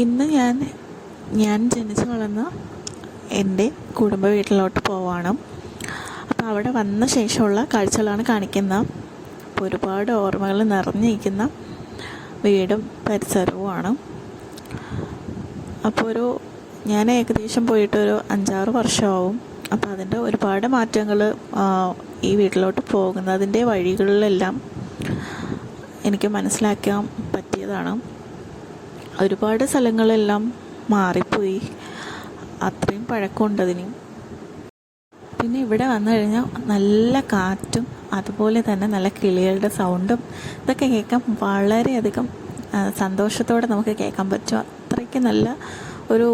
ഇന്ന് ഞാൻ ഞാൻ ജനിച്ചു വളർന്ന എന്റെ കുടുംബ വീട്ടിലോട്ട് പോവാണ്. അപ്പോൾ അവിടെ വന്ന ശേഷമുള്ള കാഴ്ചകളാണ് കാണിക്കുന്ന. ഒരുപാട് ഓർമ്മകൾ നിറഞ്ഞിരിക്കുന്ന വീടും പരിസരവുമാണ്. അപ്പോൾ ഒരു ഞാൻ ഏകദേശം പോയിട്ടൊരു അഞ്ചാറ് വർഷമാവും. അപ്പോൾ അതിന്റെ ഒരുപാട് മാറ്റങ്ങൾ ഈ വീട്ടിലോട്ട് പോകുന്നതിന്റെ വഴികളിലെല്ലാം എനിക്ക് മനസ്സിലാക്കാൻ പറ്റിയതാണ്. ഒരുപാട് സ്ഥലങ്ങളെല്ലാം മാറിപ്പോയി. അത്രയും പഴക്കമുണ്ട് അതിന്. പിന്നെ ഇവിടെ വന്നു കഴിഞ്ഞാൽ നല്ല കാറ്റും അതുപോലെ തന്നെ നല്ല കിളികളുടെ സൗണ്ടും ഇതൊക്കെ കേൾക്കാൻ വളരെയധികം സന്തോഷത്തോടെ നമുക്ക് കേൾക്കാൻ പറ്റും. അത്രയ്ക്ക് നല്ല ഒരു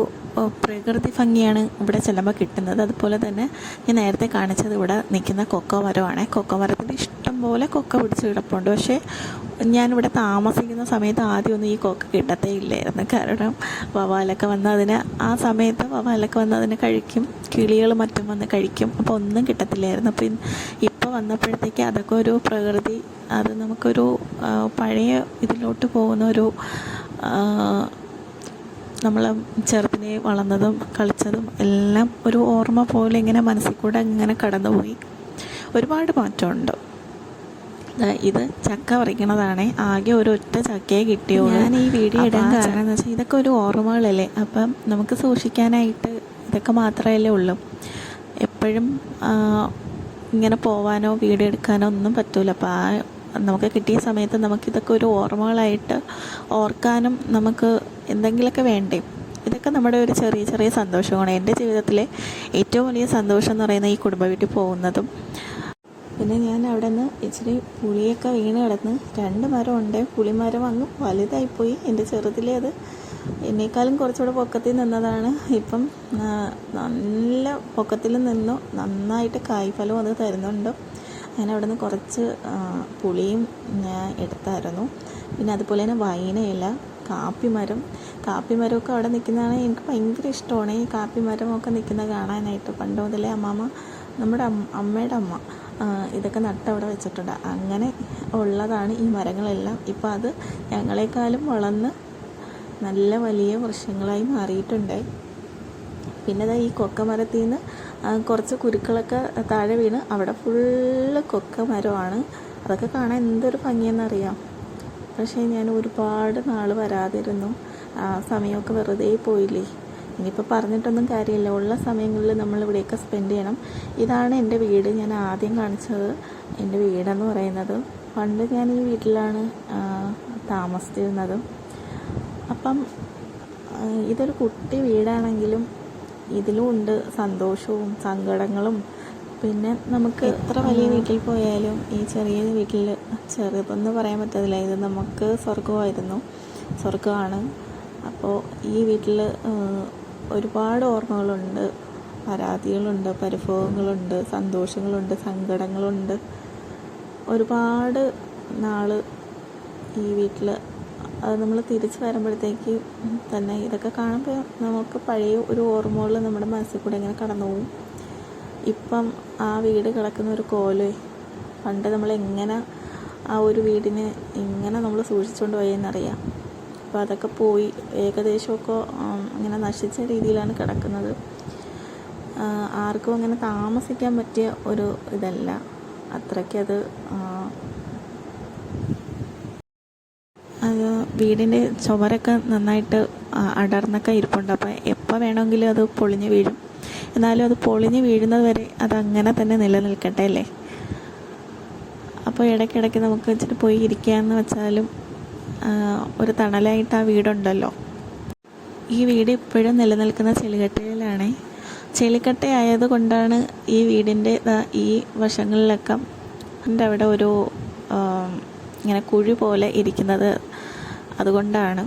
പ്രകൃതി ഭംഗിയാണ് ഇവിടെ ചെല്ലുമ്പോൾ കിട്ടുന്നത്. അതുപോലെ തന്നെ ഞാൻ നേരത്തെ കാണിച്ചത് ഇവിടെ നിൽക്കുന്ന കൊക്കോ മരമാണ് കൊക്കോ മരത്തിന്റെ പോലെ കൊക്ക പിടിച്ച് കിടപ്പുണ്ട്. പക്ഷേ ഞാനിവിടെ താമസിക്കുന്ന സമയത്ത് ആദ്യമൊന്നും ഈ കൊക്ക കിട്ടത്തേ ഇല്ലായിരുന്നു കാരണം വവാലൊക്കെ വന്ന് അതിന് ആ സമയത്ത് വവാലൊക്കെ വന്ന് അതിനെ കഴിക്കും. കിളികൾ മറ്റും വന്ന് കഴിക്കും. അപ്പോൾ ഒന്നും കിട്ടത്തില്ലായിരുന്നു. അപ്പോൾ ഇപ്പോൾ വന്നപ്പോഴത്തേക്ക് അതൊക്കെ ഒരു പ്രകൃതി അത് നമുക്കൊരു പഴയ ഇതിലോട്ട് പോകുന്ന ഒരു നമ്മൾ ചെറുതിനെ വളർന്നതും കളിച്ചതും എല്ലാം ഒരു ഓർമ്മ പോലെ ഇങ്ങനെ മനസ്സിൽ കൂടെ ഇങ്ങനെ കടന്നുപോയി. ഒരുപാട് മാറ്റമുണ്ട്. ഇത് ചക്ക പറിക്കണതാണേ. ആകെ ഒരു ഒറ്റ ചക്കയെ കിട്ടിയുള്ളൂ. ഞാൻ ഈ വീഡിയോ ഇടാൻ കാരണം എന്ന് വെച്ചാൽ ഇതൊക്കെ ഒരു ഓർമ്മകളല്ലേ? അപ്പം നമുക്ക് സൂക്ഷിക്കാനായിട്ട് ഇതൊക്കെ മാത്രമല്ലേ ഉള്ളൂ. എപ്പോഴും ഇങ്ങനെ പോവാനോ വീഡിയോ എടുക്കാനോ ഒന്നും പറ്റൂല. അപ്പോൾ ആ നമുക്ക് കിട്ടിയ സമയത്ത് നമുക്കിതൊക്കെ ഒരു ഓർമ്മകളായിട്ട് ഓർക്കാനും നമുക്ക് എന്തെങ്കിലുമൊക്കെ വേണ്ടേ? ഇതൊക്കെ നമ്മുടെ ഒരു ചെറിയ ചെറിയ സന്തോഷമാണ്. എന്റെ ജീവിതത്തിലെ ഏറ്റവും വലിയ സന്തോഷം എന്ന് പറയുന്നത് ഈ കുടുംബ വീട്ടിൽ പോകുന്നതും പിന്നെ ഞാൻ അവിടെ നിന്ന് ഇച്ചിരി പുളിയൊക്കെ വീണ് കിടന്ന് രണ്ട് മരം ഉണ്ട്. പുളിമരം അങ്ങ് വലുതായിപ്പോയി. എന്റെ ചെറുതിലെ അത് എന്നേക്കാളും കുറച്ചുകൂടെ പൊക്കത്തിൽ നിന്നതാണ്. ഇപ്പം നല്ല പൊക്കത്തിൽ നിന്നു. നന്നായിട്ട് കായ്ഫലവും അത് തരുന്നുണ്ട്. ഞാൻ അവിടെ നിന്ന് കുറച്ച് പുളിയും ഞാൻ എടുത്തായിരുന്നു. പിന്നെ അതുപോലെ തന്നെ വൈനയില കാപ്പിമരം. കാപ്പിമരമൊക്കെ അവിടെ നിൽക്കുന്നതാണ് എനിക്ക് ഭയങ്കര ഇഷ്ടമാണ്. ഈ കാപ്പിമരമൊക്കെ നിൽക്കുന്നത് കാണാനായിട്ട്. പണ്ട് മുതലേ അമ്മാമ്മ നമ്മുടെ അമ്മ അമ്മയുടെ അമ്മ ഇതൊക്കെ നട്ടവിടെ വെച്ചിട്ടുണ്ട്. അങ്ങനെ ഉള്ളതാണ് ഈ മരങ്ങളെല്ലാം. ഇപ്പം അത് ഞങ്ങളെക്കാളും വളർന്ന് നല്ല വലിയ വൃക്ഷങ്ങളായി മാറിയിട്ടുണ്ട്. പിന്നെ ഈ കൊക്ക മരത്തിൽ നിന്ന് കുറച്ച് കുരുക്കളൊക്കെ താഴെ വീണ് അവിടെ ഫുള്ള് കൊക്ക മരമാണ്. അതൊക്കെ കാണാൻ എന്തൊരു ഭംഗിയെന്നറിയാം. പക്ഷേ ഞാൻ ഒരുപാട് നാൾ വരാതിരുന്നു. ആ സമയമൊക്കെ വെറുതെ പോയില്ലേ? ഇനിയിപ്പോൾ പറഞ്ഞിട്ടൊന്നും കാര്യമില്ല. ഉള്ള സമയങ്ങളിൽ നമ്മൾ ഇവിടെയൊക്കെ സ്പെൻഡ് ചെയ്യണം. ഇതാണ് എന്റെ വീട്. ഞാൻ ആദ്യം കാണിച്ചത് എന്റെ വീടെന്ന് പറയുന്നത്. പണ്ട് ഞാൻ ഈ വീട്ടിലാണ് താമസിച്ചിരുന്നത്. അപ്പം ഇതൊരു കുട്ടി വീടാണെങ്കിലും ഇതിലും ഉണ്ട് സന്തോഷവും സങ്കടങ്ങളും. പിന്നെ നമുക്ക് എത്ര വലിയ വീട്ടിൽ പോയാലും ഈ ചെറിയ വീട്ടിൽ ചെറുതെന്ന് പറയാൻ പറ്റത്തില്ല. ഇത് നമുക്ക് സ്വർഗമായിരുന്നു സ്വർഗമാണ് അപ്പോൾ ഈ വീട്ടിൽ ഒരുപാട് ഓർമ്മകളുണ്ട്. പരാതികളുണ്ട് പരിഭവങ്ങളുണ്ട് സന്തോഷങ്ങളുണ്ട് സങ്കടങ്ങളുണ്ട്. ഒരുപാട് നാൾ ഈ വീട്ടിൽ അത് നമ്മൾ തിരിച്ച് വരുമ്പോഴത്തേക്ക് തന്നെ ഇതൊക്കെ കാണുമ്പോൾ നമുക്ക് പഴയ ഒരു ഓർമ്മകൾ നമ്മുടെ മനസ്സിൽ കൂടെ ഇങ്ങനെ കടന്നു പോകും. ഇപ്പം ആ വീട് കിടക്കുന്ന ഒരു കോലേ പണ്ട് നമ്മൾ എങ്ങനെ ആ ഒരു വീടിനെ എങ്ങനെ നമ്മൾ സൂക്ഷിച്ചുകൊണ്ട് പോയെന്നറിയാം. അപ്പോൾ അതൊക്കെ പോയി ഏകദേശമൊക്കെ ഇങ്ങനെ നശിച്ച രീതിയിലാണ് കിടക്കുന്നത്. ആർക്കും അങ്ങനെ താമസിക്കാൻ പറ്റിയ ഒരു ഇതല്ല. അത്രയ്ക്കത് അത് വീടിന്റെ ചുമരൊക്കെ നന്നായിട്ട് അടർന്നൊക്കെ ഇരിപ്പുണ്ട്. അപ്പോൾ എപ്പോൾ വേണമെങ്കിലും അത് പൊളിഞ്ഞ് വീഴും. എന്നാലും അത് പൊളിഞ്ഞ് വീഴുന്നത് വരെ അത് അങ്ങനെ തന്നെ നിലനിൽക്കട്ടെ അല്ലേ? അപ്പോൾ ഇടയ്ക്കിടയ്ക്ക് നമുക്ക് വെച്ചിട്ട് പോയി ഇരിക്കാമെന്ന് വെച്ചാലും ആ, ഒരു തണലായിട്ട് ആ വീടുണ്ടല്ലോ. ഈ വീട് ഇപ്പോഴും നിലനിൽക്കുന്ന ചെളികട്ടയിലാണ്. ചെളിക്കട്ട ആയതുകൊണ്ടാണ് ഈ വീടിന്റെ ഈ വശങ്ങളിലൊക്കെ എന്റെ അവിടെ ഒരു ഇങ്ങനെ കുഴി പോലെ ഇരിക്കുന്നത് അതുകൊണ്ടാണ്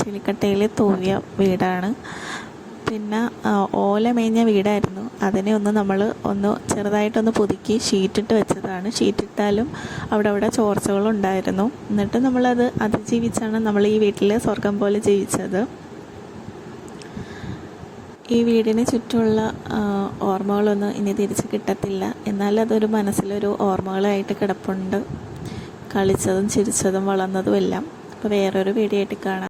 ചെളിക്കട്ടയിൽ തൂവിയ വീടാണ്. പിന്നെ ഓല മേഞ്ഞ വീടായിരുന്നു. അതിനെ ഒന്ന് നമ്മൾ ഒന്ന് ചെറുതായിട്ടൊന്ന് പുതുക്കി ഷീറ്റിട്ട് വെച്ചതാണ്. ഷീറ്റിട്ടാലും അവിടെ അവിടെ ചോർച്ചകളുണ്ടായിരുന്നു എന്നിട്ട് നമ്മളത് അതിജീവിച്ചാണ് നമ്മൾ ഈ വീട്ടിൽ സ്വർഗം പോലെ ജീവിച്ചത്. ഈ വീടിന് ചുറ്റുമുള്ള ഓർമ്മകളൊന്നും ഇനി തിരിച്ച് കിട്ടത്തില്ല. എന്നാൽ അതൊരു മനസ്സിലൊരു ഓർമ്മകളായിട്ട് കിടപ്പുണ്ട്. കളിച്ചതും ചിരിച്ചതും വളർന്നതും എല്ലാം. അപ്പോൾ വേറൊരു വീഡിയോ ആയിട്ട് കാണാം.